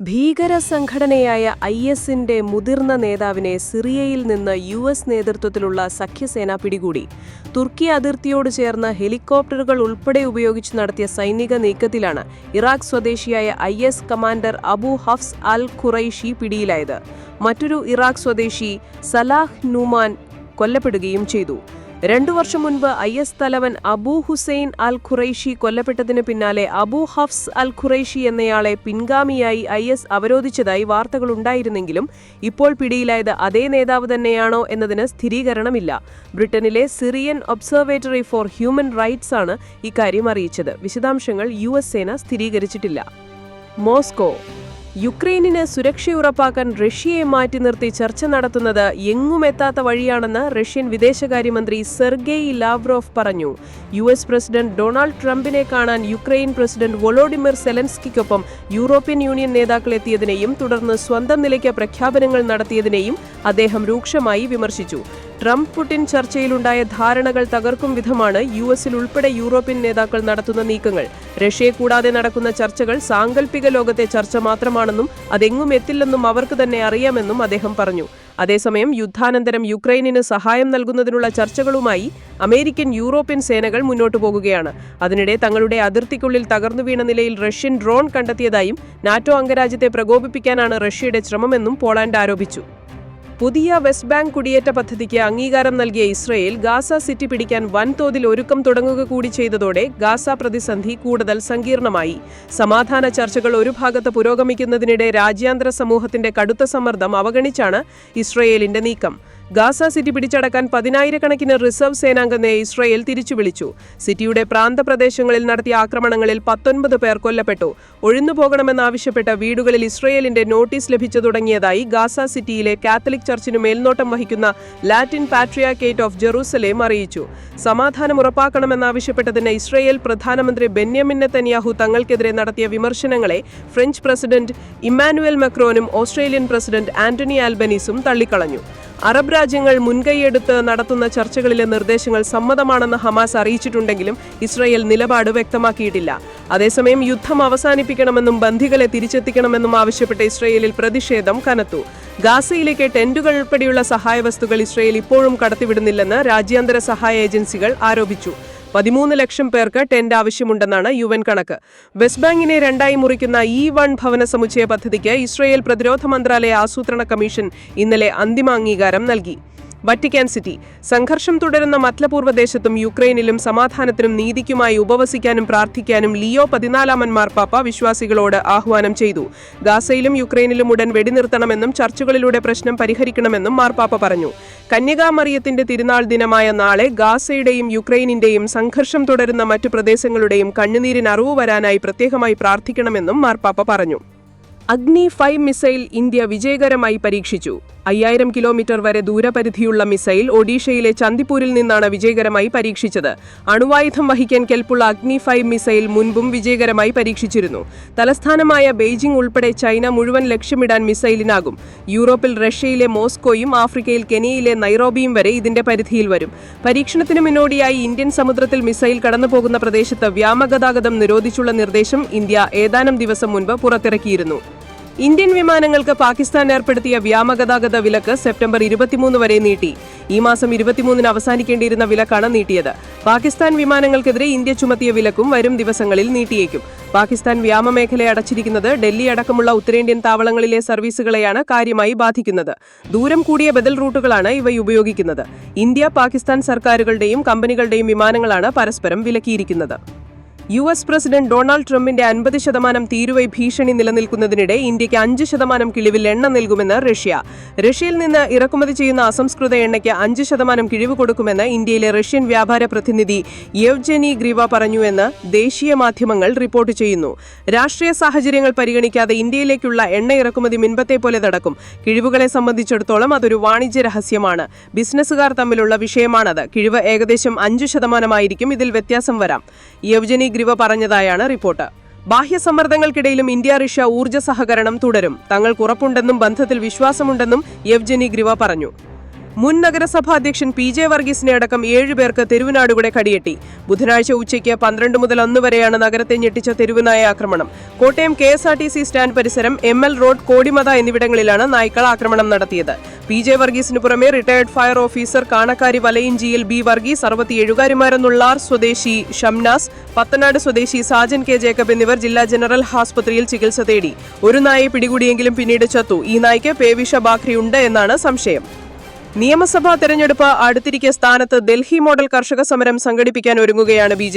ഭീകര സംഘടനയായ ഐ എസിന്റെ മുതിർന്ന നേതാവിനെ സിറിയയിൽ നിന്ന് യു എസ് നേതൃത്വത്തിലുള്ള സഖ്യസേന പിടികൂടി. തുർക്കി അതിർത്തിയോട് ചേർന്ന ഹെലികോപ്റ്ററുകൾ ഉൾപ്പെടെ ഉപയോഗിച്ച് നടത്തിയ സൈനിക നീക്കത്തിലാണ് ഇറാഖ് സ്വദേശിയായ I S commander Abu Hafs al Qurashi പിടിയിലായത്. മറ്റൊരു ഇറാഖ് സ്വദേശി സലാഹ് നുമാൻ കൊല്ലപ്പെടുകയും ചെയ്തു. രണ്ടു വർഷം മുൻപ് ഐ എസ് തലവൻ അബൂ ഹുസൈൻ അൽ ഖുറൈഷി കൊല്ലപ്പെട്ടതിന് പിന്നാലെ അബൂ ഹഫ്സ് അൽ ഖുറൈഷി എന്നയാളെ പിൻഗാമിയായി ഐ എസ് അവരോധിച്ചതായി വാർത്തകളുണ്ടായിരുന്നെങ്കിലും ഇപ്പോൾ പിടിയിലായത് അതേ നേതാവ് തന്നെയാണോ എന്നതിന് സ്ഥിരീകരണമില്ല. ബ്രിട്ടനിലെ Syrian observatory for human rights ആണ് ഇക്കാര്യം അറിയിച്ചത്. വിശദാംശങ്ങൾ യു സേന സ്ഥിരീകരിച്ചിട്ടില്ല. മോസ്കോ യുക്രൈനിന് സുരക്ഷ ഉറപ്പാക്കാൻ റഷ്യയെ മാറ്റി നിർത്തി ചർച്ച നടത്തുന്നത് എങ്ങുമെത്താത്ത വഴിയാണെന്ന് റഷ്യൻ വിദേശകാര്യമന്ത്രി സെർഗെയ് ലാവ്രോവ് പറഞ്ഞു. യു എസ് പ്രസിഡന്റ് ഡൊണാൾഡ് ട്രംപിനെ കാണാൻ യുക്രൈൻ പ്രസിഡന്റ് വൊളോഡിമിർ സെലൻസ്കിക്കൊപ്പം യൂറോപ്യൻ യൂണിയൻ നേതാക്കൾ എത്തിയതിനെയും തുടർന്ന് സ്വന്തം നിലയ്ക്ക് പ്രഖ്യാപനങ്ങൾ നടത്തിയതിനെയും അദ്ദേഹം രൂക്ഷമായി വിമർശിച്ചു. ട്രംപ് പുടിൻ ചർച്ചയിലുണ്ടായ ധാരണകൾ തകർക്കും വിധമാണ് യു എസിൽ ഉൾപ്പെടെ യൂറോപ്യൻ നേതാക്കൾ നടത്തുന്ന നീക്കങ്ങൾ. റഷ്യയെ കൂടാതെ നടക്കുന്ന ചർച്ചകൾ സാങ്കല്പിക ലോകത്തെ ചർച്ച മാത്രമാണെന്നും അതെങ്ങും എത്തില്ലെന്നും അവർക്ക് തന്നെ അറിയാമെന്നും അദ്ദേഹം പറഞ്ഞു. അതേസമയം യുദ്ധാനന്തരം യുക്രൈനിന് സഹായം നൽകുന്നതിനുള്ള ചർച്ചകളുമായി അമേരിക്കൻ യൂറോപ്യൻ സേനകൾ മുന്നോട്ടു പോകുകയാണ്. അതിനിടെ തങ്ങളുടെ അതിർത്തിക്കുള്ളിൽ തകർന്നു വീണ നിലയിൽ റഷ്യൻ ഡ്രോൺ കണ്ടെത്തിയതായും നാറ്റോ അംഗരാജ്യത്തെ പ്രകോപിപ്പിക്കാനാണ് റഷ്യയുടെ ശ്രമമെന്നും പോളാൻഡ് ആരോപിച്ചു. പുതിയ വെസ്റ്റ് ബാങ്ക് കുടിയേറ്റ പദ്ധതിക്ക് അംഗീകാരം നൽകിയ ഇസ്രയേൽ ഗാസ സിറ്റി പിടിക്കാൻ വൻതോതിൽ ഒരുക്കം തുടങ്ങുക കൂടി ചെയ്തതോടെ ഗാസ പ്രതിസന്ധി കൂടുതൽ സങ്കീർണമായി. സമാധാന ചർച്ചകൾ ഒരു ഭാഗത്ത് പുരോഗമിക്കുന്നതിനിടെ രാജ്യാന്തര സമൂഹത്തിന്റെ കടുത്ത സമ്മർദ്ദം അവഗണിച്ചാണ് ഇസ്രയേലിന്റെ നീക്കം. ഗാസ സിറ്റി പിടിച്ചടക്കാൻ പതിനായിരക്കണക്കിന് റിസർവ് സേനാംഗത്തെ ഇസ്രയേൽ തിരിച്ചുവിളിച്ചു. സിറ്റിയുടെ പ്രാന്തപ്രദേശങ്ങളിൽ നടത്തിയ ആക്രമണങ്ങളിൽ പത്തൊൻപത് പേർ കൊല്ലപ്പെട്ടു. ഒഴിഞ്ഞുപോകണമെന്നാവശ്യപ്പെട്ട വീടുകളിൽ ഇസ്രയേലിന്റെ നോട്ടീസ് ലഭിച്ചു തുടങ്ങിയതായി ഗാസ സിറ്റിയിലെ കാത്തലിക് ചർച്ചിനു മേൽനോട്ടം വഹിക്കുന്ന ലാറ്റിൻ പാട്രിയാക്കേറ്റ് ഓഫ് ജെറൂസലേം അറിയിച്ചു. സമാധാനം ഉറപ്പാക്കണമെന്നാവശ്യപ്പെട്ടതിന് ഇസ്രയേൽ പ്രധാനമന്ത്രി ബെന്യാമിൻ നെത്തന്യാഹു തങ്ങൾക്കെതിരെ നടത്തിയ വിമർശനങ്ങളെ ഫ്രഞ്ച് പ്രസിഡന്റ് ഇമ്മാനുവൽ മക്രോനും ഓസ്ട്രേലിയൻ പ്രസിഡന്റ് ആന്റണി ആൽബനീസും തള്ളിക്കളഞ്ഞു. അറബ് രാജ്യങ്ങൾ മുൻകൈയെടുത്ത് നടത്തുന്ന ചർച്ചകളിലെ നിർദ്ദേശങ്ങൾ സമ്മതമാണെന്ന് ഹമാസ് അറിയിച്ചിട്ടുണ്ടെങ്കിലും ഇസ്രയേൽ നിലപാട് വ്യക്തമാക്കിയിട്ടില്ല. അതേസമയം യുദ്ധം അവസാനിപ്പിക്കണമെന്നും ബന്ധികളെ തിരിച്ചെത്തിക്കണമെന്നും ആവശ്യപ്പെട്ട ഇസ്രയേലിൽ പ്രതിഷേധം കനത്തു. ഗാസയിലേക്ക് ടെന്റുകൾ ഉൾപ്പെടെയുള്ള സഹായ വസ്തുക്കൾ ഇസ്രയേൽ ഇപ്പോഴും കടത്തിവിടുന്നില്ലെന്ന് രാജ്യാന്തര സഹായ ഏജൻസികൾ ആരോപിച്ചു. പതിമൂന്ന് ലക്ഷം പേർക്ക് ടെന്റ് ആവശ്യമുണ്ടെന്നാണ് യു എൻ കണക്ക്. വെസ്റ്റ് ബാങ്കിനെ രണ്ടായി മുറിക്കുന്ന ഇ വൺ ഭവന സമുച്ചയ പദ്ധതിക്ക് ഇസ്രയേൽ പ്രതിരോധ മന്ത്രാലയ ആസൂത്രണ കമ്മീഷൻ ഇന്നലെ അന്തിമ അംഗീകാരം നൽകി. വറ്റിക്കാൻ സിറ്റി സംഘർഷം തുടരുന്ന മത്ലപൂർവ ദേശത്തും യുക്രൈനിലും സമാധാനത്തിനും നീതിക്കുമായി ഉപവസിക്കാനും പ്രാർത്ഥിക്കാനും ലിയോ പതിനാലാമൻ മാർപ്പാപ്പ വിശ്വാസികളോട് ആഹ്വാനം ചെയ്തു. ഗാസയിലും യുക്രൈനിലും ഉടൻ വെടിനിർത്തണമെന്നും ചർച്ചകളിലൂടെ പ്രശ്നം പരിഹരിക്കണമെന്നും മാർപ്പാപ്പ പറഞ്ഞു. കന്യകാമറിയത്തിന്റെ തിരുനാൾ ദിനമായ നാളെ ഗാസയുടെയും യുക്രൈനിന്റെയും സംഘർഷം തുടരുന്ന മറ്റു പ്രദേശങ്ങളുടെയും കണ്ണുനീരിന് അറിവ് വരാനായി പ്രത്യേകമായി പ്രാർത്ഥിക്കണമെന്നും മാർപ്പാപ്പ പറഞ്ഞു. അഗ്നി ഫൈവ് മിസൈൽ ഇന്ത്യ വിജയകരമായി പരീക്ഷിച്ചു. അയ്യായിരം കിലോമീറ്റർ വരെ ദൂരപരിധിയുള്ള മിസൈൽ ഒഡീഷയിലെ ചന്ദിപ്പൂരിൽ നിന്നാണ് വിജയകരമായി പരീക്ഷിച്ചത്. അണുവായുധം വഹിക്കാൻ കെൽപ്പുള്ള അഗ്നി ഫൈവ് മിസൈൽ മുൻപും വിജയകരമായി പരീക്ഷിച്ചിരുന്നു. തലസ്ഥാനമായ ബെയ്ജിംഗ് ഉൾപ്പെടെ ചൈന മുഴുവൻ ലക്ഷ്യമിടാൻ മിസൈലിനാകും. യൂറോപ്പിൽ റഷ്യയിലെ മോസ്കോയും ആഫ്രിക്കയിൽ കെനിയയിലെ നൈറോബിയും വരെ ഇതിന്റെ പരിധിയിൽ വരും. പരീക്ഷണത്തിന് മുന്നോടിയായി ഇന്ത്യൻ സമുദ്രത്തിൽ മിസൈൽ കടന്നുപോകുന്ന പ്രദേശത്ത് വ്യാമഗതാഗതം നിരോധിച്ചുള്ള നിർദ്ദേശം ഇന്ത്യ ഏതാനും ദിവസം മുൻപ് പുറത്തിറക്കിയിരുന്നു. ഇന്ത്യൻ വിമാനങ്ങൾക്ക് പാകിസ്ഥാൻ ഏർപ്പെടുത്തിയ വ്യാമഗതാഗത വിലക്ക് സെപ്റ്റംബർ ഇരുപത്തിമൂന്ന് വരെ നീട്ടി. ഈ മാസം ഇരുപത്തിമൂന്നിന് അവസാനിക്കേണ്ടിയിരുന്ന വിലക്കാണ് നീട്ടിയത്. പാകിസ്ഥാൻ വിമാനങ്ങൾക്കെതിരെ ഇന്ത്യ ചുമത്തിയ വിലക്കും വരും ദിവസങ്ങളിൽ നീട്ടിയേക്കും. പാകിസ്ഥാൻ വ്യാമമേഖലയെ അടച്ചിരിക്കുന്നത് ഡൽഹി അടക്കമുള്ള ഉത്തരേന്ത്യൻ താവളങ്ങളിലെ സർവീസുകളെയാണ് കാര്യമായി ബാധിക്കുന്നത്. ദൂരം കൂടിയ ബദൽ റൂട്ടുകളാണ് ഇവ ഉപയോഗിക്കുന്നത്. ഇന്ത്യ പാകിസ്ഥാൻ സർക്കാരുകളുടെയും കമ്പനികളുടെയും വിമാനങ്ങളാണ് പരസ്പരം വിലക്കിയിരിക്കുന്നത്. യു എസ് പ്രസിഡന്റ് ഡൊണാൾഡ് ട്രംപിന്റെ അൻപത് ശതമാനം തീരുവൈ ഭീഷണി നിലനിൽക്കുന്നതിനിടെ ഇന്ത്യയ്ക്ക് അഞ്ച് ശതമാനം കിഴിവിൽ എണ്ണ നൽകുമെന്ന് റഷ്യ. റഷ്യയിൽ നിന്ന് ഇറക്കുമതി ചെയ്യുന്ന അസംസ്കൃത എണ്ണയ്ക്ക് അഞ്ച് ശതമാനം കിഴിവ് കൊടുക്കുമെന്ന് ഇന്ത്യയിലെ റഷ്യൻ വ്യാപാര പ്രതിനിധി യവ്ജനി ഗ്രീവ പറഞ്ഞുവെന്ന് ദേശീയ മാധ്യമങ്ങൾ റിപ്പോർട്ട് ചെയ്യുന്നു. രാഷ്ട്രീയ സാഹചര്യങ്ങൾ പരിഗണിക്കാതെ ഇന്ത്യയിലേക്കുള്ള എണ്ണ ഇറക്കുമതി മുൻപത്തെ പോലെ നടക്കും. കിഴിവുകളെ സംബന്ധിച്ചിടത്തോളം അതൊരു വാണിജ്യ രഹസ്യമാണ്. ബിസിനസ്സുകാർ തമ്മിലുള്ള വിഷയമാണത്. കിഴിവ് ഏകദേശം അഞ്ച് ശതമാനമായിരിക്കും ഇതിൽ വ്യത്യാസം വരാം. യവ്ജനി ഗ്രിവ പറഞ്ഞതായാണ് റിപ്പോർട്ട്. ബാഹ്യ സമ്മർദ്ദങ്ങൾക്കിടയിലും ഇന്ത്യ റഷ്യ ഊർജ സഹകരണം തുടരും. തങ്ങൾക്ക് ഉറപ്പുണ്ടെന്നും ബന്ധത്തിൽ വിശ്വാസമുണ്ടെന്നും യെവ്ജനി ഗ്രിവ പറഞ്ഞു. മുൻ നഗരസഭാ അധ്യക്ഷൻ പി ജെ വർഗീസിനെ അടക്കം ഏഴുപേർക്ക് തെരുവുനാടുകൂടെ കടിയേറ്റി ബുധനാഴ്ച ഉച്ചയ്ക്ക് പന്ത്രണ്ട് മുതൽ ഒന്ന് വരെയാണ് നഗരത്തെ ഞെട്ടിച്ച തെരുവുനായ ആക്രമണം. Kottayam K S R T C stand പരിസരം എം എൽ റോഡ് കോടിമത എന്നിവിടങ്ങളിലാണ് നായ്ക്കൾ ആക്രമണം നടത്തിയത്. പി ജെ വർഗീസിന് പുറമെ റിട്ടയർഡ് ഫയർ ഓഫീസർ കാണക്കാരി വലയിഞ്ചിയിൽ ബി വർഗീസ് അറുപത്തിയേഴുകാരിമാരെന്നുള്ളാർ സ്വദേശി ഷംനാസ് പത്തനാട് സ്വദേശി സാജൻ കെ ജേക്കബ് എന്നിവർ ജില്ലാ ജനറൽ ആസ്പത്രിയിൽ ചികിത്സ തേടി. ഒരു നായയെ പിടികൂടിയെങ്കിലും പിന്നീട് ചത്തു. ഈ നായ്ക്ക് പേവിഷ ഉണ്ട് എന്നാണ് സംശയം. നിയമസഭാ തെരഞ്ഞെടുപ്പ് അടുത്തിരിക്കെ സ്ഥാനത്ത് ഡൽഹി മോഡൽ കർഷക സമരം സംഘടിപ്പിക്കാൻ ഒരുങ്ങുകയാണ് ബി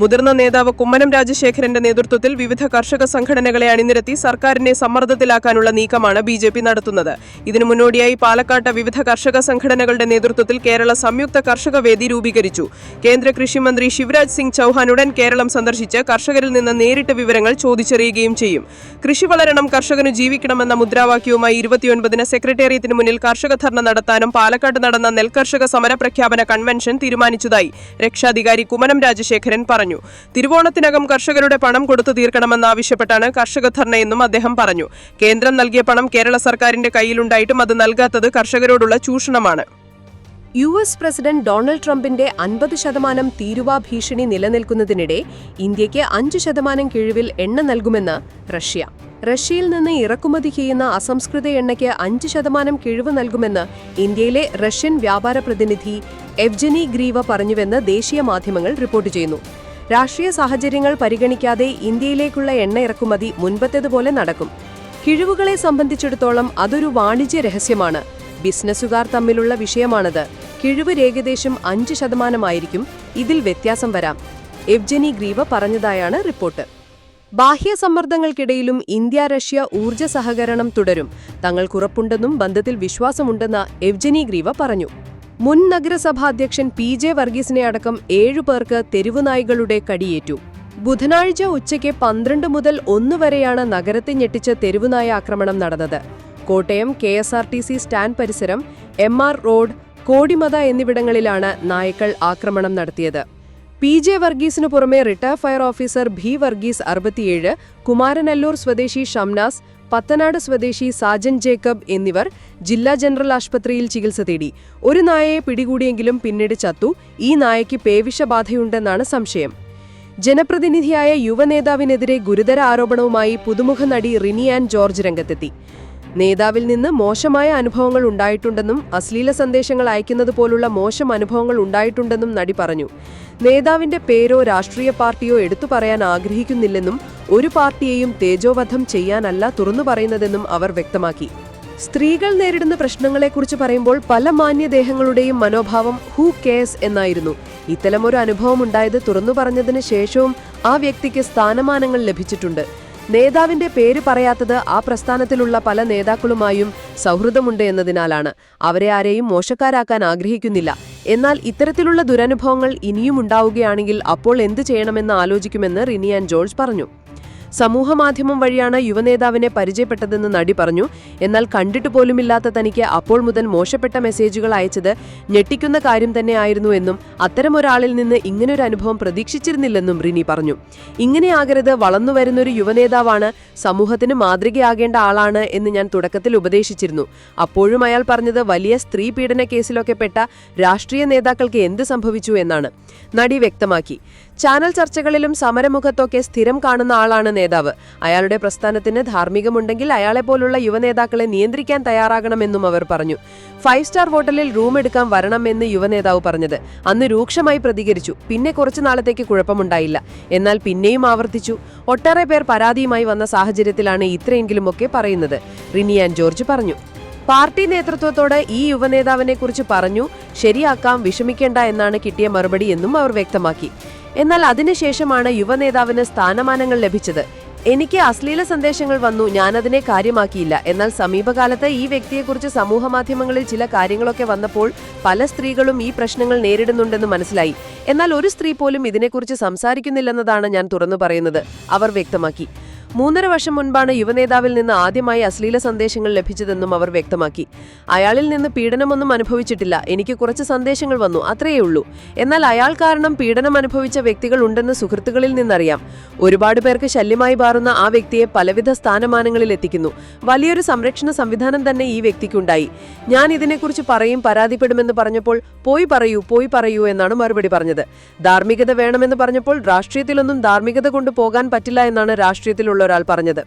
മുതിർന്ന നേതാവ് കുമ്മനം രാജശേഖരന്റെ നേതൃത്വത്തിൽ വിവിധ കർഷക സംഘടനകളെ അണിനിരത്തി സർക്കാരിനെ സമ്മർദ്ദത്തിലാക്കാനുള്ള നീക്കമാണ് ബി നടത്തുന്നത്. ഇതിനു മുന്നോടിയായി പാലക്കാട്ട് വിവിധ കർഷക സംഘടനകളുടെ നേതൃത്വത്തിൽ കേരള സംയുക്ത കർഷക വേദി രൂപീകരിച്ചു. കേന്ദ്ര കൃഷിമന്ത്രി ശിവരാജ് സിംഗ് ചൌഹാൻ ഉടൻ കേരളം സന്ദർശിച്ച് കർഷകരിൽ നിന്ന് നേരിട്ട് വിവരങ്ങൾ ചോദിച്ചറിയുകയും ചെയ്യും. കൃഷി വളരണം കർഷകന് ജീവിക്കണമെന്ന മുദ്രാവാക്യവുമായി ഇരുപത്തിയൊൻപതിന് സെക്രട്ടേറിയറ്റിന് മുന്നിൽ കർഷക ധർണ നടത്താനും പാലക്കാട് നടന്ന നെൽകർഷക സമരപ്രഖ്യാപന കൺവെൻഷൻ തീരുമാനിച്ചതായി രക്ഷാധികാരി കുമ്മനം രാജശേഖരൻ പറഞ്ഞു. തിരുവോണത്തിനകം കർഷകരുടെ പണം കൊടുത്തു തീർക്കണമെന്നാവശ്യപ്പെട്ടാണ് കർഷക ധർണയെന്നും അദ്ദേഹം പറഞ്ഞു. കേന്ദ്രം നൽകിയ പണം കേരള സർക്കാരിന്റെ കയ്യിലുണ്ടായിട്ടും അത് നൽകാത്തത് കർഷകരോടുള്ള ചൂഷണമാണ്. യു എസ് പ്രസിഡന്റ് ഡൊണാൾഡ് ട്രംപിന്റെ അൻപത് ശതമാനം തീരുവ ഭീഷണി നിലനിൽക്കുന്നതിനിടെ ഇന്ത്യയ്ക്ക് അഞ്ച് ശതമാനം കിഴിവിൽ എണ്ണ നൽകുമെന്ന് റഷ്യ. റഷ്യയിൽ നിന്ന് ഇറക്കുമതി ചെയ്യുന്ന അസംസ്കൃത എണ്ണയ്ക്ക് അഞ്ച് ശതമാനം കിഴിവ് നൽകുമെന്ന് ഇന്ത്യയിലെ റഷ്യൻ വ്യാപാര പ്രതിനിധി എവ്ജനി ഗ്രീവ പറഞ്ഞുവെന്ന് ദേശീയ മാധ്യമങ്ങൾ റിപ്പോർട്ട് ചെയ്യുന്നു. രാഷ്ട്രീയ സാഹചര്യങ്ങൾ പരിഗണിക്കാതെ ഇന്ത്യയിലേക്കുള്ള എണ്ണ ഇറക്കുമതി മുൻപത്തേതുപോലെ നടക്കും. കിഴിവുകളെ സംബന്ധിച്ചിടത്തോളം അതൊരു വാണിജ്യ രഹസ്യമാണ്. ബിസിനസ്സുകാർ തമ്മിലുള്ള വിഷയമാണത്. കിഴിവ് ഏകദേശം അഞ്ച് ശതമാനമായിരിക്കും. ഇതിൽ വ്യത്യാസം വരാം. എവ്ജനി ഗ്രീവ പറഞ്ഞതായാണ് റിപ്പോർട്ട്. ബാഹ്യ സമ്മർദ്ദങ്ങൾക്കിടയിലും ഇന്ത്യ റഷ്യ ഊർജ സഹകരണം തുടരും. തങ്ങൾക്കുറപ്പുണ്ടെന്നും ബന്ധത്തിൽ വിശ്വാസമുണ്ടെന്ന് എവ്ജനി ഗ്രീവ പറഞ്ഞു. മുൻ നഗരസഭാധ്യക്ഷൻ പി ജെ വർഗീസിനെ അടക്കം ഏഴുപേർക്ക് തെരുവുനായ്കളുടെ കടിയേറ്റു. ബുധനാഴ്ച ഉച്ചയ്ക്ക് പന്ത്രണ്ട് മുതൽ ഒന്ന് വരെയാണ് നഗരത്തെ ഞെട്ടിച്ച തെരുവുനായ ആക്രമണം നടന്നത്. Kottayam K S R T C stand പരിസരം എം ആർ റോഡ് കോടിമത എന്നിവിടങ്ങളിലാണ് നായ്ക്കൾ ആക്രമണം നടത്തിയത്. പി ജെ വർഗീസിനു പുറമെ റിട്ടയർ ഫയർ ഓഫീസർ ഭി വർഗീസ് അറുപത്തിയേഴ് കുമാരനല്ലൂർ സ്വദേശി ഷംനാസ് പത്തനാട് സ്വദേശി സാജൻ ജേക്കബ് എന്നിവർ ജില്ലാ ജനറൽ ആശുപത്രിയിൽ ചികിത്സ തേടി. ഒരു നായയെ പിടികൂടിയെങ്കിലും പിന്നീട് ചത്തു. ഈ നായയ്ക്ക് പേവിഷബാധയുണ്ടെന്നാണ് സംശയം. ജനപ്രതിനിധിയായ യുവനേതാവിനെതിരെ ഗുരുതര ആരോപണവുമായി പുതുമുഖ നടി റിനി ആൻഡ് ജോർജ് രംഗത്തെത്തി. നേതാവിൽ നിന്ന് മോശമായ അനുഭവങ്ങൾ ഉണ്ടായിട്ടുണ്ടെന്നും അശ്ലീല സന്ദേശങ്ങൾ അയക്കുന്നത് പോലുള്ള മോശം അനുഭവങ്ങൾ ഉണ്ടായിട്ടുണ്ടെന്നും നടി പറഞ്ഞു. നേതാവിന്റെ പേരോ രാഷ്ട്രീയ പാർട്ടിയോ എടുത്തു പറയാൻ ആഗ്രഹിക്കുന്നില്ലെന്നും ഒരു പാർട്ടിയെയും തേജോവധം ചെയ്യാനല്ല തുറന്നു പറയുന്നതെന്നും അവർ വ്യക്തമാക്കി. സ്ത്രീകൾ നേരിടുന്ന പ്രശ്നങ്ങളെക്കുറിച്ച് പറയുമ്പോൾ പല മാന്യദേഹങ്ങളുടെയും മനോഭാവം ഹൂ കെയർസ് എന്നായിരുന്നു. ഇത്തരമൊരു അനുഭവം ഉണ്ടായത് തുറന്നു പറഞ്ഞതിന് ശേഷവും ആ വ്യക്തിക്ക് സ്ഥാനമാനങ്ങൾ ലഭിച്ചിട്ടുണ്ട്. നേതാവിന്റെ പേര് പറയാത്തത് ആ പ്രസ്ഥാനത്തിലുള്ള പല നേതാക്കളുമായും സൗഹൃദമുണ്ട് എന്നതിനാലാണ്. അവരെ ആരെയും മോശക്കാരാക്കാൻ ആഗ്രഹിക്കുന്നില്ല. എന്നാൽ ഇത്തരത്തിലുള്ള ദുരനുഭവങ്ങൾ ഇനിയും ഉണ്ടാവുകയാണെങ്കിൽ അപ്പോൾ എന്തു ചെയ്യണമെന്ന് ആലോചിക്കുമെന്ന് റിനിയാൻ ജോർജ് പറഞ്ഞു. സമൂഹമാധ്യമം വഴിയാണ് യുവനേതാവിനെ പരിചയപ്പെട്ടതെന്ന് നടി പറഞ്ഞു. എന്നാൽ കണ്ടിട്ട് പോലുമില്ലാത്ത തനിക്ക് അപ്പോൾ മുതൽ മോശപ്പെട്ട മെസ്സേജുകൾ അയച്ചത് ഞെട്ടിക്കുന്ന കാര്യം തന്നെയായിരുന്നു എന്നും അത്തരമൊരാളിൽ നിന്ന് ഇങ്ങനൊരു അനുഭവം പ്രതീക്ഷിച്ചിരുന്നില്ലെന്നും റിനി പറഞ്ഞു. ഇങ്ങനെയാകരുത് വളർന്നുവരുന്നൊരു യുവനേതാവാണ് സമൂഹത്തിന് മാതൃകയാകേണ്ട ആളാണ് എന്ന് ഞാൻ തുടക്കത്തിൽ ഉപദേശിച്ചിരുന്നു. അപ്പോഴും അയാൾ പറഞ്ഞത് വലിയ സ്ത്രീ പീഡന കേസിലൊക്കെ പെട്ട രാഷ്ട്രീയ നേതാക്കൾക്ക് എന്ത് സംഭവിച്ചു എന്നാണ്. നടി വ്യക്തമാക്കി. ചാനൽ ചർച്ചകളിലും സമരമുഖത്തൊക്കെ സ്ഥിരം കാണുന്ന ആളാണ് നേതാവ്. അയാളുടെ പ്രസ്ഥാനത്തിന് ധാർമ്മികമുണ്ടെങ്കിൽ അയാളെപ്പോലുള്ള യുവനേതാക്കളെ നിയന്ത്രിക്കാൻ തയ്യാറാകണമെന്നും അവർ പറഞ്ഞു. ഫൈവ് സ്റ്റാർ ഹോട്ടലിൽ റൂം എടുക്കാൻ വരണമെന്ന് യുവനേതാവ് പറഞ്ഞത്. അന്ന് രൂക്ഷമായി പ്രതികരിച്ചു. പിന്നെ കുറച്ചു നാളത്തേക്ക് കുഴപ്പമുണ്ടായില്ല. എന്നാൽ പിന്നെയും ആവർത്തിച്ചു. ഒട്ടേറെ പേർ പരാതിയുമായി വന്ന സാഹചര്യത്തിലാണ് ഇത്രയെങ്കിലുമൊക്കെ പറയുന്നത്. റിനിയാൻ ജോർജ് പറഞ്ഞു. പാർട്ടി നേതൃത്വത്തോട് ഈ യുവനേതാവിനെ കുറിച്ച് പറഞ്ഞു. ശരിയാക്കാം വിഷമിക്കേണ്ട എന്നാണ് കിട്ടിയ മറുപടി എന്നും അവർ വ്യക്തമാക്കി. എന്നാൽ അതിനുശേഷമാണ് യുവനേതാവിന് സ്ഥാനമാനങ്ങൾ ലഭിച്ചത്. എനിക്ക് അശ്ലീല സന്ദേശങ്ങൾ വന്നു ഞാനതിനെ കാര്യമാക്കിയില്ല. എന്നാൽ സമീപകാലത്ത് ഈ വ്യക്തിയെക്കുറിച്ച് സമൂഹമാധ്യമങ്ങളിൽ ചില കാര്യങ്ങളൊക്കെ വന്നപ്പോൾ പല സ്ത്രീകളും ഈ പ്രശ്നങ്ങൾ നേരിടുന്നുണ്ടെന്ന് മനസ്സിലായി. എന്നാൽ ഒരു സ്ത്രീ പോലും ഇതിനെക്കുറിച്ച് സംസാരിക്കുന്നില്ലെന്നതാണ് ഞാൻ തുറന്നു പറയുന്നത്. അവർ വ്യക്തമാക്കി. മൂന്നര വർഷം മുൻപാണ് യുവനേതാവിൽ നിന്ന് ആദ്യമായി അശ്ലീല സന്ദേശങ്ങൾ ലഭിച്ചതെന്നും അവർ വ്യക്തമാക്കി. അയാളിൽ നിന്ന് പീഡനമൊന്നും അനുഭവിച്ചിട്ടില്ല. എനിക്ക് കുറച്ച് സന്ദേശങ്ങൾ വന്നു. അത്രയേ ഉള്ളൂ. എന്നാൽ അയാൾ കാരണം പീഡനം അനുഭവിച്ച വ്യക്തികൾ ഉണ്ടെന്ന് സുഹൃത്തുക്കളിൽ നിന്നറിയാം. ഒരുപാട് പേർക്ക് ശല്യമായി മാറുന്ന ആ വ്യക്തിയെ പലവിധ സ്ഥാനമാനങ്ങളിൽ എത്തിക്കുന്നു. വലിയൊരു സംരക്ഷണ സംവിധാനം തന്നെ ഈ വ്യക്തിക്കുണ്ടായി. ഞാൻ ഇതിനെക്കുറിച്ച് പറയും പരാതിപ്പെടുമെന്ന് പറഞ്ഞപ്പോൾ പോയി പറയൂ പോയി പറയൂ എന്നാണ് മറുപടി പറഞ്ഞത്. ധാർമ്മികത വേണമെന്ന് പറഞ്ഞപ്പോൾ രാഷ്ട്രീയത്തിലൊന്നും ധാർമ്മികത കൊണ്ട് പോകാൻ പറ്റില്ല എന്നാണ് രാഷ്ട്രീയത്തിലുള്ള ഒരാൾ പറഞ്ഞത്.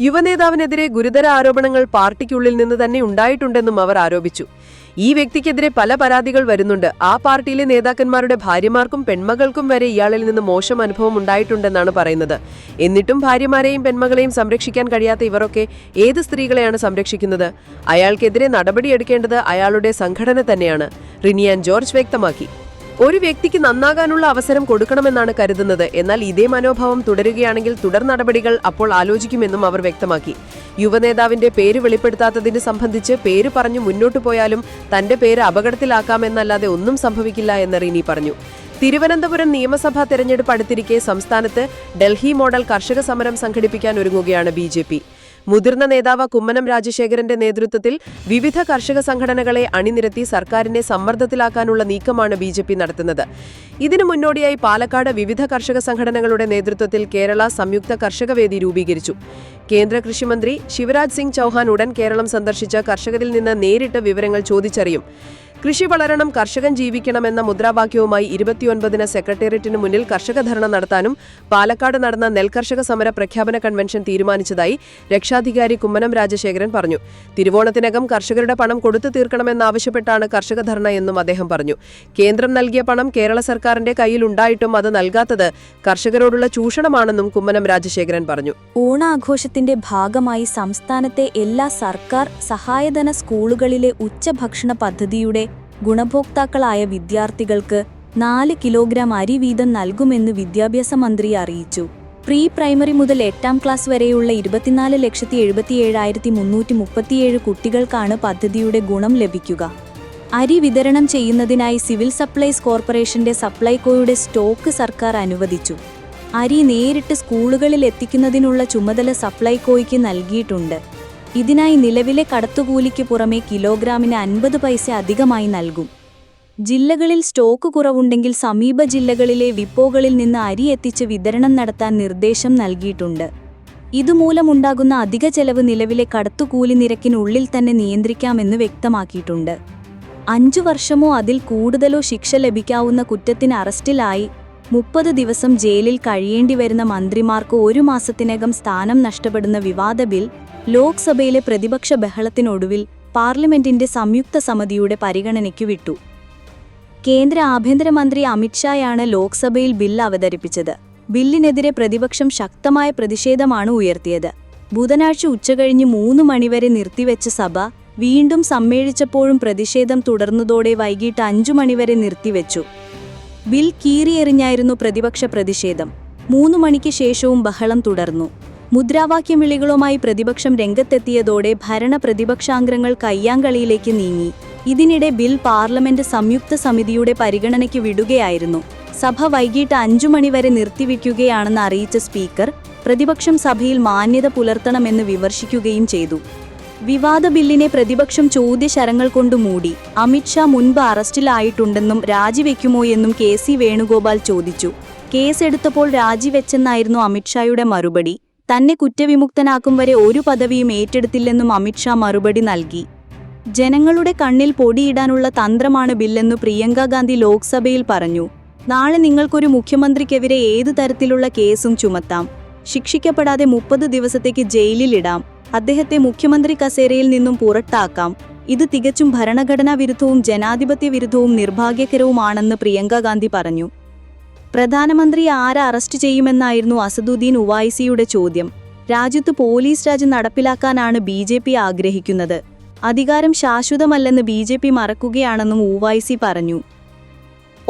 യുവനേതാവിനെതിരെ ഗുരുതര ആരോപണങ്ങൾ പാർട്ടിക്കുള്ളിൽ നിന്ന് തന്നെ ഉണ്ടായിട്ടുണ്ടെന്നും അവർ ആരോപിച്ചു. ഈ വ്യക്തിക്കെതിരെ പല പരാതികൾ വരുന്നുണ്ട്. ആ പാർട്ടിയിലെ നേതാക്കന്മാരുടെ ഭാര്യമാർക്കും പെൺമകൾക്കും വരെ ഇയാളിൽ നിന്ന് മോശം അനുഭവം ഉണ്ടായിട്ടുണ്ടെന്നാണ് പറയുന്നത്. എന്നിട്ടും ഭാര്യമാരെയും പെൺമകളെയും സംരക്ഷിക്കാൻ കഴിയാത്ത ഇവരൊക്കെ ഏത് സ്ത്രീകളെയാണ് സംരക്ഷിക്കുന്നത്? അയാൾക്കെതിരെ നടപടിയെടുക്കേണ്ടത് അയാളുടെ സംഘടന തന്നെയാണ്. റിനിയാൻ ജോർജ് വ്യക്തമാക്കി. ഒരു വ്യക്തിക്ക് നന്നാകാനുള്ള അവസരം കൊടുക്കണമെന്നാണ് കരുതുന്നത്. എന്നാൽ ഇതേ മനോഭാവം തുടരുകയാണെങ്കിൽ തുടർ നടപടികൾ അപ്പോൾ ആലോചിക്കുമെന്നും അവർ വ്യക്തമാക്കി. യുവനേതാവിന്റെ പേര് വെളിപ്പെടുത്താത്തതിന് സംബന്ധിച്ച് പേര് പറഞ്ഞു മുന്നോട്ടു പോയാലും തന്റെ പേര് അപകടത്തിലാക്കാമെന്നല്ലാതെ ഒന്നും സംഭവിക്കില്ല എന്ന് റിനി പറഞ്ഞു. തിരുവനന്തപുരം നിയമസഭാ തെരഞ്ഞെടുപ്പ് അടുത്തിരിക്കെ സംസ്ഥാനത്ത് ഡൽഹി മോഡൽ കർഷക സമരം സംഘടിപ്പിക്കാൻ ഒരുങ്ങുകയാണ് ബി മുതിർന്ന നേതാവ് കുമ്മനം രാജശേഖരന്റെ നേതൃത്വത്തിൽ വിവിധ കർഷക സംഘടനകളെ അണിനിരത്തി സർക്കാരിനെ സമ്മർദ്ദത്തിലാക്കാനുള്ള നീക്കമാണ് ബി നടത്തുന്നത്. ഇതിനു മുന്നോടിയായി പാലക്കാട് വിവിധ കർഷക സംഘടനകളുടെ നേതൃത്വത്തിൽ കേരള സംയുക്ത കർഷകവേദി രൂപീകരിച്ചു. കേന്ദ്ര കൃഷിമന്ത്രി ശിവരാജ് സിംഗ് ചൌഹാൻ ഉടൻ കേരളം സന്ദർശിച്ച് കർഷകരിൽ നിന്ന് നേരിട്ട് വിവരങ്ങൾ ചോദിച്ചറിയും. കൃഷി വളരണം കർഷകൻ ജീവിക്കണമെന്ന മുദ്രാവാക്യവുമായി ഇരുപത്തിയൊൻപതിന് സെക്രട്ടേറിയറ്റിന് മുന്നിൽ കർഷക ധർണ നടത്താനും പാലക്കാട് നടന്ന നെൽകർഷക സമര പ്രഖ്യാപന കൺവെൻഷൻ തീരുമാനിച്ചതായി രക്ഷാധികാരി കുമ്മനം രാജശേഖരൻ പറഞ്ഞു. തിരുവോണത്തിനകം കർഷകരുടെ പണം കൊടുത്തു തീർക്കണമെന്നാവശ്യപ്പെട്ടാണ് കർഷക ധർണ എന്നും അദ്ദേഹം പറഞ്ഞു. കേന്ദ്രം നൽകിയ പണം കേരള സർക്കാരിന്റെ കയ്യിലുണ്ടായിട്ടും അത് നൽകാത്തത് കർഷകരോടുള്ള ചൂഷണമാണെന്നും കുമ്മനം രാജശേഖരൻ പറഞ്ഞു. ഓണാഘോഷത്തിന്റെ ഭാഗമായി സംസ്ഥാനത്തെ എല്ലാ സർക്കാർ സഹായധന സ്കൂളുകളിലെ ഉച്ചഭക്ഷണ പദ്ധതിയുടെ ഗുണഭോക്താക്കളായ വിദ്യാർത്ഥികൾക്ക് നാല് കിലോഗ്രാം അരി വീതം നൽകുമെന്ന് വിദ്യാഭ്യാസ മന്ത്രി അറിയിച്ചു. പ്രീ പ്രൈമറി മുതൽ എട്ടാം ക്ലാസ് വരെയുള്ള ഇരുപത്തിനാല് ലക്ഷത്തി എഴുപത്തിയേഴായിരത്തി മുന്നൂറ്റി മുപ്പത്തിയേഴ് കുട്ടികൾക്കാണ് പദ്ധതിയുടെ ഗുണം ലഭിക്കുക. അരി വിതരണം ചെയ്യുന്നതിനായി സിവിൽ സപ്ലൈസ് കോർപ്പറേഷന്റെ സപ്ലൈകോയുടെ സ്റ്റോക്ക് സർക്കാർ അനുവദിച്ചു. അരി നേരിട്ട് സ്കൂളുകളിൽ എത്തിക്കുന്നതിനുള്ള ചുമതല സപ്ലൈകോയ്ക്ക് നൽകിയിട്ടുണ്ട്. ഇതിനായി നിലവിലെ കടത്തുകൂലിക്ക് പുറമെ കിലോഗ്രാമിന് അൻപത് പൈസ അധികമായി നൽകും. ജില്ലകളിൽ സ്റ്റോക്ക് കുറവുണ്ടെങ്കിൽ സമീപ ജില്ലകളിലെ വിപ്പോകളിൽ നിന്ന് അരി എത്തിച്ച് വിതരണം നടത്താൻ നിർദ്ദേശം നൽകിയിട്ടുണ്ട്. ഇതുമൂലമുണ്ടാകുന്ന അധിക ചെലവ് നിലവിലെ കടത്തുകൂലി നിരക്കിനുള്ളിൽ തന്നെ നിയന്ത്രിക്കാമെന്ന് വ്യക്തമാക്കിയിട്ടുണ്ട്. അഞ്ചു വർഷമോ അതിൽ കൂടുതലോ ശിക്ഷ ലഭിക്കാവുന്ന കുറ്റത്തിന് അറസ്റ്റിലായി മുപ്പത് ദിവസം ജയിലിൽ കഴിയേണ്ടി വരുന്ന മന്ത്രിമാർക്ക് ഒരു മാസത്തിനകം സ്ഥാനം നഷ്ടപ്പെടുന്ന വിവാദ ബിൽ ലോക്സഭയിലെ പ്രതിപക്ഷ ബഹളത്തിനൊടുവിൽ പാർലമെന്റിന്റെ സംയുക്ത സമിതിയുടെ പരിഗണനയ്ക്കു വിട്ടു. കേന്ദ്ര ആഭ്യന്തരമന്ത്രി അമിത്ഷായാണ് ലോക്സഭയിൽ ബില്ല് അവതരിപ്പിച്ചത്. ബില്ലിനെതിരെ പ്രതിപക്ഷം ശക്തമായ പ്രതിഷേധമാണ് ഉയർത്തിയത്. ബുധനാഴ്ച ഉച്ചകഴിഞ്ഞ് മൂന്ന് മണിവരെ നിർത്തിവെച്ച സഭ വീണ്ടും സമ്മേളിച്ചപ്പോഴും പ്രതിഷേധം തുടർന്നതോടെ വൈകിട്ട് അഞ്ചു മണിവരെ നിർത്തിവെച്ചു. ബിൽ കീറിയെറിഞ്ഞായിരുന്നു പ്രതിപക്ഷ പ്രതിഷേധം. മൂന്നു മണിക്ക് ശേഷവും ബഹളം തുടർന്നു. മുദ്രാവാക്യം വിളികളുമായി പ്രതിപക്ഷം രംഗത്തെത്തിയതോടെ ഭരണ പ്രതിപക്ഷാംഗങ്ങൾ കയ്യാങ്കളിയിലേക്ക് നീങ്ങി. ഇതിനിടെ ബിൽ പാർലമെന്റ് സംയുക്ത സമിതിയുടെ പരിഗണനയ്ക്ക് വിടുകയായിരുന്നു. സഭ വൈകിട്ട് അഞ്ചു മണിവരെ നിർത്തിവെക്കുകയാണെന്ന് അറിയിച്ച സ്പീക്കർ പ്രതിപക്ഷം സഭയിൽ മാന്യത പുലർത്തണമെന്ന് വിമർശിക്കുകയും ചെയ്തു. വിവാദ ബില്ലിനെ പ്രതിപക്ഷം ചോദ്യശരങ്ങൾ കൊണ്ട് മൂടി. അമിത്ഷാ മുൻപ് അറസ്റ്റിലായിട്ടുണ്ടെന്നും രാജിവെക്കുമോ എന്നും കെ സി വേണുഗോപാൽ ചോദിച്ചു. കേസെടുത്തപ്പോൾ രാജിവെച്ചെന്നായിരുന്നു അമിത്ഷായുടെ മറുപടി. തന്നെ കുറ്റവിമുക്തനാക്കും വരെ ഒരു പദവിയും ഏറ്റെടുത്തില്ലെന്നും അമിത്ഷാ മറുപടി നൽകി. ജനങ്ങളുടെ കണ്ണിൽ പൊടിയിടാനുള്ള തന്ത്രമാണ് ബില്ലെന്നു പ്രിയങ്ക ഗാന്ധി ലോക്സഭയിൽ പറഞ്ഞു. നാളെ നിങ്ങൾക്കൊരു മുഖ്യമന്ത്രിക്കെതിരെ ഏതു തരത്തിലുള്ള കേസും ചുമത്താം. ശിക്ഷിക്കപ്പെടാതെ മുപ്പത് ദിവസത്തേക്ക് ജയിലിലിടാം. അദ്ദേഹത്തെ മുഖ്യമന്ത്രി കസേരയിൽ നിന്നും പുറത്താക്കാം. ഇത് തികച്ചും ഭരണഘടനാ വിരുദ്ധവും ജനാധിപത്യ വിരുദ്ധവും നിർഭാഗ്യകരവുമാണെന്ന് പ്രിയങ്ക ഗാന്ധി പറഞ്ഞു. പ്രധാനമന്ത്രി ആരെ അറസ്റ്റ് ചെയ്യുമെന്നായിരുന്നു അസദുദ്ദീൻ ഉവായിസിയുടെ ചോദ്യം. രാജ്യത്ത് പോലീസ് രാജ് നടപ്പിലാക്കാനാണ് ബി ജെ പി ആഗ്രഹിക്കുന്നത്. അധികാരം ശാശ്വതമല്ലെന്ന് ബി ജെ പി മറക്കുകയാണെന്നും ഉവായിസി പറഞ്ഞു.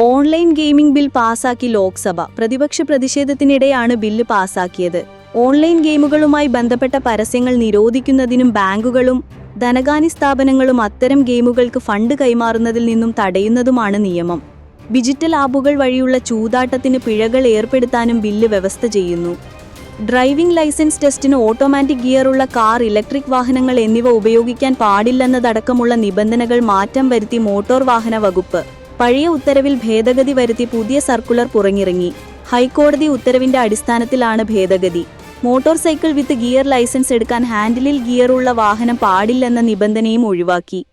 ഓൺലൈൻ ഗെയിമിംഗ് ബിൽ പാസാക്കി ലോക്സഭ. പ്രതിപക്ഷ പ്രതിഷേധത്തിനിടെയാണ് ബില്ല് പാസാക്കിയത്. ഓൺലൈൻ ഗെയിമുകളുമായി ബന്ധപ്പെട്ട പരസ്യങ്ങൾ നിരോധിക്കുന്നതിനും ബാങ്കുകളും ധനകാനി സ്ഥാപനങ്ങളും അത്തരം ഗെയിമുകൾക്ക് ഫണ്ട് കൈമാറുന്നതിൽ നിന്നും തടയുന്നതുമാണ് നിയമം. ഡിജിറ്റൽ ആപ്പുകൾ വഴിയുള്ള ചൂതാട്ടത്തിന് പിഴകൾ ഏർപ്പെടുത്താനും ബില്ല് വ്യവസ്ഥ ചെയ്യുന്നു. ഡ്രൈവിംഗ് ലൈസൻസ് ടെസ്റ്റിന് ഓട്ടോമാറ്റിക് ഗിയറുള്ള കാർ ഇലക്ട്രിക് വാഹനങ്ങൾ എന്നിവ ഉപയോഗിക്കാൻ പാടില്ലെന്നതടക്കമുള്ള നിബന്ധനകൾ മാറ്റം വരുത്തി മോട്ടോർ വാഹന വകുപ്പ്. പഴയ ഉത്തരവിൽ ഭേദഗതി വരുത്തി പുതിയ സർക്കുലർ പുറങ്ങിറങ്ങി. ഹൈക്കോടതി ഉത്തരവിന്റെ അടിസ്ഥാനത്തിലാണ് ഭേദഗതി. Motor cycle with gear licence എടുക്കാൻ ഹാൻഡിലിൽ ഗിയറുള്ള വാഹനം പാടില്ലെന്ന നിബന്ധനയും ഒഴിവാക്കി.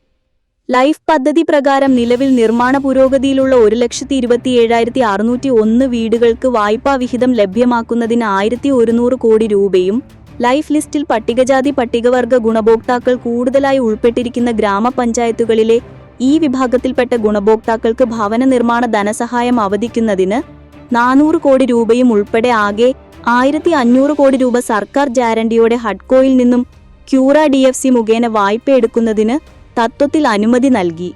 ലൈഫ് പദ്ധതി പ്രകാരം നിലവിൽ നിർമ്മാണ പുരോഗതിയിലുള്ള ഒരു ലക്ഷത്തി ഇരുപത്തി ഏഴായിരത്തി അറുന്നൂറ്റി ഒന്ന് വീടുകൾക്ക് വായ്പാ വിഹിതം ലഭ്യമാക്കുന്നതിന് ആയിരത്തി ഒരുന്നൂറ് കോടി രൂപയും ലൈഫ് ലിസ്റ്റിൽ പട്ടികജാതി പട്ടികവർഗ ഗുണഭോക്താക്കൾ കൂടുതലായി ഉൾപ്പെട്ടിരിക്കുന്ന ഗ്രാമപഞ്ചായത്തുകളിലെ ഈ വിഭാഗത്തിൽപ്പെട്ട ഗുണഭോക്താക്കൾക്ക് ഭവന നിർമ്മാണ ധനസഹായം അവധിക്കുന്നതിന് നാനൂറ് കോടി രൂപയും ഉൾപ്പെടെ ആകെ ആയിരത്തി അഞ്ഞൂറ് കോടി രൂപ സർക്കാർ ഗ്യാരണ്ടിയോടെ ഹഡ്കോയിൽ നിന്നും ക്യൂറ ഡി എഫ് സി മുഖേന വായ്പ എടുക്കുന്നതിന് തത്വത്തിൽ അനുമതി നൽകി.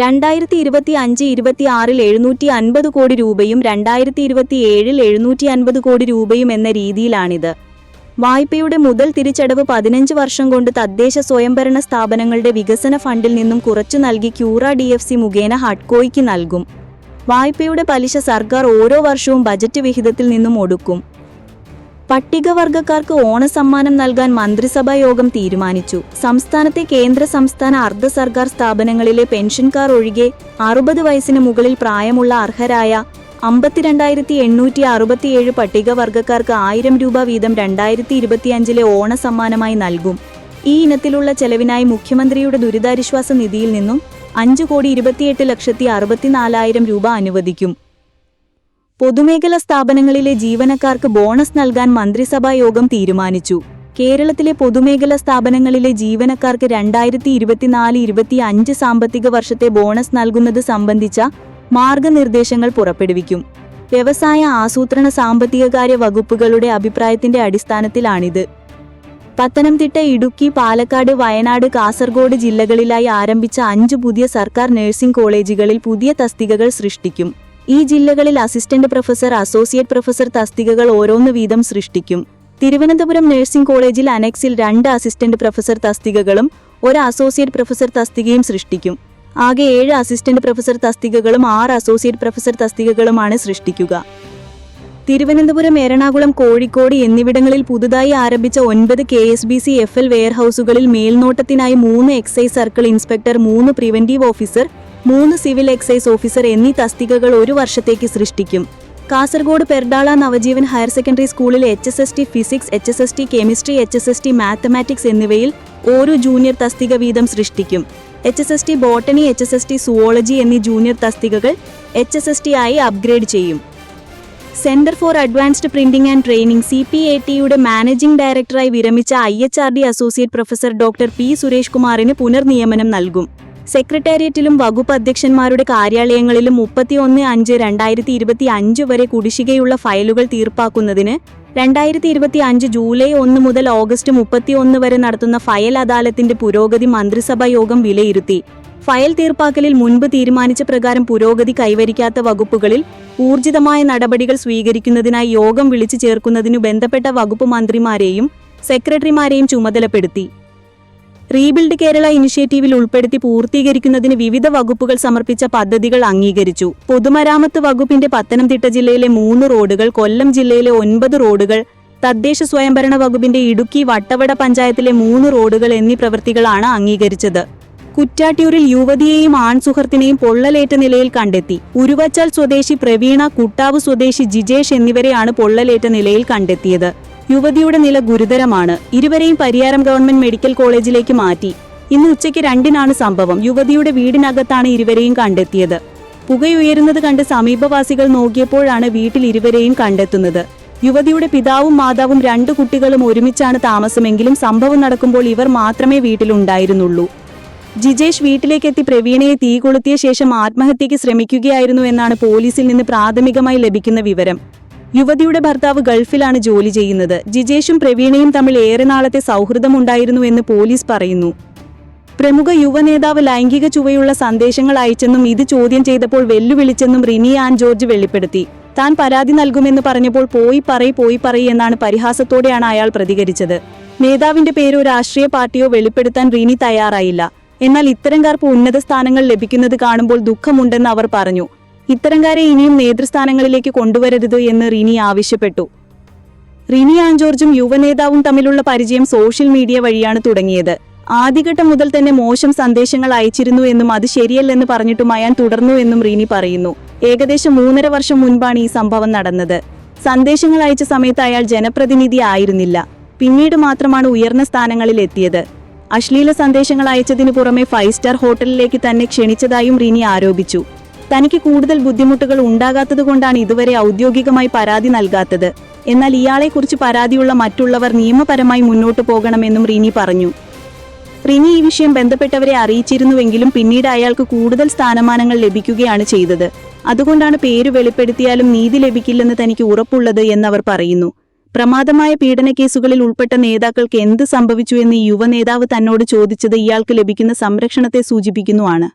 രണ്ടായിരത്തി ഇരുപത്തി അഞ്ച് ഇരുപത്തി ആറിൽ എഴുന്നൂറ്റി അൻപത് കോടി രൂപയും രണ്ടായിരത്തി ഇരുപത്തി ഏഴിൽ എഴുന്നൂറ്റി അൻപത് കോടി രൂപയും എന്ന രീതിയിലാണിത്. വായ്പയുടെ മുതൽ തിരിച്ചടവ് പതിനഞ്ച് വർഷം കൊണ്ട് തദ്ദേശ സ്വയംഭരണ സ്ഥാപനങ്ങളുടെ വികസന ഫണ്ടിൽ നിന്നും കുറച്ചു നൽകി ക്യൂറ ഡി എഫ് സി മുഖേന ഹഡ്കോയ്ക്ക് നൽകും. വായ്പയുടെ പലിശ സർക്കാർ ഓരോ വർഷവും ബജറ്റ് വിഹിതത്തിൽ നിന്നും ഒടുക്കും. പട്ടികവർഗക്കാർക്ക് ഓണസമ്മാനം നൽകാൻ മന്ത്രിസഭാ യോഗം തീരുമാനിച്ചു. സംസ്ഥാനത്തെ കേന്ദ്ര സംസ്ഥാന അർദ്ധ സർക്കാർ സ്ഥാപനങ്ങളിലെ പെൻഷൻകാർ ഒഴികെ അറുപത് വയസ്സിന് മുകളിൽ പ്രായമുള്ള അർഹരായ അമ്പത്തിരണ്ടായിരത്തി എണ്ണൂറ്റി അറുപത്തിയേഴ് പട്ടികവർഗക്കാർക്ക് ആയിരം രൂപ വീതം രണ്ടായിരത്തി ഇരുപത്തിയഞ്ചിലെ ഓണസമ്മാനമായി നൽകും. ഈ ഇനത്തിലുള്ള ചെലവിനായി മുഖ്യമന്ത്രിയുടെ ദുരിതാശ്വാസ നിധിയിൽ നിന്നും അഞ്ചു കോടി ഇരുപത്തിയെട്ട് ലക്ഷത്തി അറുപത്തിനാലായിരം രൂപ അനുവദിക്കും. പൊതുമേഖലാ സ്ഥാപനങ്ങളിലെ ജീവനക്കാർക്ക് ബോണസ് നൽകാൻ മന്ത്രിസഭാ യോഗം തീരുമാനിച്ചു. കേരളത്തിലെ പൊതുമേഖലാ സ്ഥാപനങ്ങളിലെ ജീവനക്കാർക്ക് രണ്ടായിരത്തി ഇരുപത്തിനാല് ഇരുപത്തി അഞ്ച് സാമ്പത്തിക വർഷത്തെ ബോണസ് നൽകുന്നത് സംബന്ധിച്ച മാർഗനിർദ്ദേശങ്ങൾ പുറപ്പെടുവിക്കും. വ്യവസായ ആസൂത്രണ സാമ്പത്തികകാര്യ വകുപ്പുകളുടെ അഭിപ്രായത്തിന്റെ അടിസ്ഥാനത്തിലാണിത്. പത്തനംതിട്ട ഇടുക്കി പാലക്കാട് വയനാട് കാസർഗോഡ് ജില്ലകളിലായി ആരംഭിച്ച അഞ്ച് പുതിയ സർക്കാർ നഴ്സിംഗ് കോളേജുകളിൽ പുതിയ തസ്തികകൾ സൃഷ്ടിക്കും. ഈ ജില്ലകളിൽ അസിസ്റ്റന്റ് പ്രൊഫസർ അസോസിയേറ്റ് പ്രൊഫസർ തസ്തികകൾ ഓരോന്ന് വീതം സൃഷ്ടിക്കും. തിരുവനന്തപുരം നഴ്സിംഗ് കോളേജിൽ അനക്സിൽ രണ്ട് അസിസ്റ്റന്റ് പ്രൊഫസർ തസ്തികകളും ഒരു അസോസിയേറ്റ് പ്രൊഫസർ തസ്തികയും സൃഷ്ടിക്കും. ആകെ ഏഴ് അസിസ്റ്റന്റ് പ്രൊഫസർ തസ്തികകളും ആറ് അസോസിയേറ്റ് പ്രൊഫസർ തസ്തികകളുമാണ് സൃഷ്ടിക്കുക. തിരുവനന്തപുരം എറണാകുളം കോഴിക്കോട് എന്നിവിടങ്ങളിൽ പുതുതായി ആരംഭിച്ച ഒൻപത് K S B C F L വെയർഹൌസുകളിൽ മേൽനോട്ടത്തിനായി മൂന്ന് എക്സൈസ് സർക്കിൾ ഇൻസ്പെക്ടർ മൂന്ന് പ്രിവന്റീവ് ഓഫീസർ മൂന്ന് സിവിൽ എക്സൈസ് ഓഫീസർ എന്നീ തസ്തികകൾ ഒരു വർഷത്തേക്ക് സൃഷ്ടിക്കും. കാസർഗോഡ് പെർഡാള നവജീവൻ ഹയർ സെക്കൻഡറി സ്കൂളിൽ H S S T physics H S S T chemistry H S S T mathematics എന്നിവയിൽ ഓരോ ജൂനിയർ തസ്തിക വീതം സൃഷ്ടിക്കും. H S S T botany H S S T zoology എന്നീ ജൂനിയർ തസ്തികകൾ എച്ച് എസ് എസ് ടി ആയി upgrade ചെയ്യും. Centre for advanced printing and training C P A ടിയുടെ മാനേജിംഗ് ഡയറക്ടറായി വിരമിച്ച I H R D associate professor doctor P Suresh കുമാറിന് പുനർനിയമനം നൽകും. സെക്രട്ടേറിയറ്റിലും വകുപ്പ് അധ്യക്ഷന്മാരുടെ കാര്യാലയങ്ങളിലും മുപ്പത്തിയൊന്ന് അഞ്ച് രണ്ടായിരത്തി ഇരുപത്തി അഞ്ച് വരെ കുടിശ്ശികയുള്ള ഫയലുകൾ തീർപ്പാക്കുന്നതിന് രണ്ടായിരത്തി ഇരുപത്തി അഞ്ച് ജൂലൈ ഒന്ന് മുതൽ ഓഗസ്റ്റ് മുപ്പത്തിയൊന്ന് വരെ നടത്തുന്ന ഫയൽ അദാലത്തിന്റെ പുരോഗതി മന്ത്രിസഭാ യോഗം വിലയിരുത്തി. ഫയൽ തീർപ്പാക്കലിൽ മുൻപ് തീരുമാനിച്ച പ്രകാരം പുരോഗതി കൈവരിക്കാത്ത വകുപ്പുകളിൽ ഊർജിതമായ നടപടികൾ സ്വീകരിക്കുന്നതിനായി യോഗം വിളിച്ചു ചേർക്കുന്നതിനു ബന്ധപ്പെട്ട വകുപ്പ് മന്ത്രിമാരെയും സെക്രട്ടറിമാരെയും ചുമതലപ്പെടുത്തി. റീബിൽഡ് കേരള ഇനിഷ്യേറ്റീവിൽ ഉൾപ്പെടുത്തി പൂർത്തീകരിക്കുന്നതിന് വിവിധ വകുപ്പുകൾ സമർപ്പിച്ച പദ്ധതികൾ അംഗീകരിച്ചു. പൊതുമരാമത്ത് വകുപ്പിന്റെ പത്തനംതിട്ട ജില്ലയിലെ മൂന്ന് റോഡുകൾ കൊല്ലം ജില്ലയിലെ ഒൻപത് റോഡുകൾ തദ്ദേശ സ്വയംഭരണ വകുപ്പിന്റെ ഇടുക്കി വട്ടവട പഞ്ചായത്തിലെ മൂന്ന് റോഡുകൾ എന്നീ പ്രവൃത്തികളാണ് അംഗീകരിച്ചത്. കുറ്റാട്ടിയൂരിൽ യുവതിയെയും ആൺസുഹൃത്തിനെയും പൊള്ളലേറ്റ നിലയിൽ കണ്ടെത്തി. ഉരുവച്ചാൽ സ്വദേശി പ്രവീണ കുട്ടാവ് സ്വദേശി ജിജേഷ് എന്നിവരെയാണ് പൊള്ളലേറ്റ നിലയിൽ കണ്ടെത്തിയത്. യുവതിയുടെ നില ഗുരുതരമാണ്. ഇരുവരെയും പരിയാരം ഗവൺമെന്റ് മെഡിക്കൽ കോളേജിലേക്ക് മാറ്റി. ഇന്ന് ഉച്ചയ്ക്ക് രണ്ടിനാണ് സംഭവം. യുവതിയുടെ വീടിനകത്താണ് ഇരുവരെയും കണ്ടെത്തിയത്. പുകയുയരുന്നത് കണ്ട് സമീപവാസികൾ നോക്കിയപ്പോഴാണ് വീട്ടിൽ ഇരുവരെയും കണ്ടെത്തുന്നത്. യുവതിയുടെ പിതാവും മാതാവും രണ്ടു കുട്ടികളും ഒരുമിച്ചാണ് താമസമെങ്കിലും സംഭവം നടക്കുമ്പോൾ ഇവർ മാത്രമേ വീട്ടിലുണ്ടായിരുന്നുള്ളൂ. ജിജേഷ് വീട്ടിലേക്കെത്തി പ്രവീണയെ തീ കൊളുത്തിയ ശേഷം ആത്മഹത്യയ്ക്ക് ശ്രമിക്കുകയായിരുന്നു എന്നാണ് പോലീസിൽ നിന്ന് പ്രാഥമികമായി ലഭിക്കുന്ന വിവരം. യുവതിയുടെ ഭർത്താവ് ഗൾഫിലാണ് ജോലി ചെയ്യുന്നത്. ജിജേഷും പ്രവീണയും തമ്മിൽ ഏറെ നാളത്തെ സൗഹൃദമുണ്ടായിരുന്നു എന്ന് പോലീസ് പറയുന്നു. പ്രമുഖ യുവനേതാവ് ലൈംഗിക ചുവയുള്ള സന്ദേശങ്ങൾ അയച്ചെന്നും ഇത് ചോദ്യം ചെയ്തപ്പോൾ വെല്ലുവിളിച്ചെന്നും റിനി ആൻ ജോർജ് വെളിപ്പെടുത്തി. താൻ പരാതി നൽകുമെന്ന് പറഞ്ഞപ്പോൾ പോയി പറയി പോയി പറയി എന്നാണ് പരിഹാസത്തോടെയാണ് അയാൾ പ്രതികരിച്ചത്. നേതാവിന്റെ പേരോ രാഷ്ട്രീയ പാർട്ടിയോ വെളിപ്പെടുത്താൻ റിനി തയ്യാറായില്ല. എന്നാൽ ഇത്തരംകാർക്ക് ഉന്നത സ്ഥാനങ്ങൾ ലഭിക്കുന്നത് കാണുമ്പോൾ ദുഃഖമുണ്ടെന്ന് അവർ പറഞ്ഞു. ഇത്തരംകാരെ ഇനിയും നേതൃസ്ഥാനങ്ങളിലേക്ക് കൊണ്ടുവരരുത് എന്ന് റിനി ആവശ്യപ്പെട്ടു. റിനി ആൻജോർജും യുവനേതാവും തമ്മിലുള്ള പരിചയം സോഷ്യൽ മീഡിയ വഴിയാണ് തുടങ്ങിയത്. ആദ്യഘട്ടം മുതൽ തന്നെ മോശം സന്ദേശങ്ങൾ അയച്ചിരുന്നു എന്നും അത് ശരിയല്ലെന്ന് പറഞ്ഞിട്ടും അയാൻ തുടർന്നു എന്നും റീനി പറയുന്നു. ഏകദേശം മൂന്നര വർഷം മുൻപാണ് ഈ സംഭവം നടന്നത്. സന്ദേശങ്ങൾ അയച്ച സമയത്ത് അയാൾ ജനപ്രതിനിധി ആയിരുന്നില്ല. പിന്നീട് മാത്രമാണ് ഉയർന്ന സ്ഥാനങ്ങളിൽ എത്തിയത്. അശ്ലീല സന്ദേശങ്ങൾ അയച്ചതിനു പുറമെ ഫൈവ് സ്റ്റാർ ഹോട്ടലിലേക്ക് തന്നെ ക്ഷണിച്ചതായും റിനി ആരോപിച്ചു. തനിക്ക് കൂടുതൽ ബുദ്ധിമുട്ടുകൾ ഉണ്ടാകാത്തതുകൊണ്ടാണ് ഇതുവരെ ഔദ്യോഗികമായി പരാതി നൽകാത്തത്. എന്നാൽ ഇയാളെക്കുറിച്ച് പരാതിയുള്ള മറ്റുള്ളവർ നിയമപരമായി മുന്നോട്ടു പോകണമെന്നും റിനി പറഞ്ഞു. റിനി ഈ വിഷയം ബന്ധപ്പെട്ടവരെ അറിയിച്ചിരുന്നുവെങ്കിലും പിന്നീട് അയാൾക്ക് കൂടുതൽ സ്ഥാനമാനങ്ങൾ ലഭിക്കുകയാണ് ചെയ്തത്. അതുകൊണ്ടാണ് പേര് വെളിപ്പെടുത്തിയാലും നീതി ലഭിക്കില്ലെന്ന് തനിക്ക് ഉറപ്പുള്ളത് എന്നവർ പറയുന്നു. പ്രമാദമായ പീഡന കേസുകളിൽ ഉൾപ്പെട്ട നേതാക്കൾക്ക് എന്ത് സംഭവിച്ചു എന്ന് യുവനേതാവ് തന്നോട് ചോദിച്ചത് ഇയാൾക്ക് ലഭിക്കുന്ന സംരക്ഷണത്തെ സൂചിപ്പിക്കുന്നുമാണ്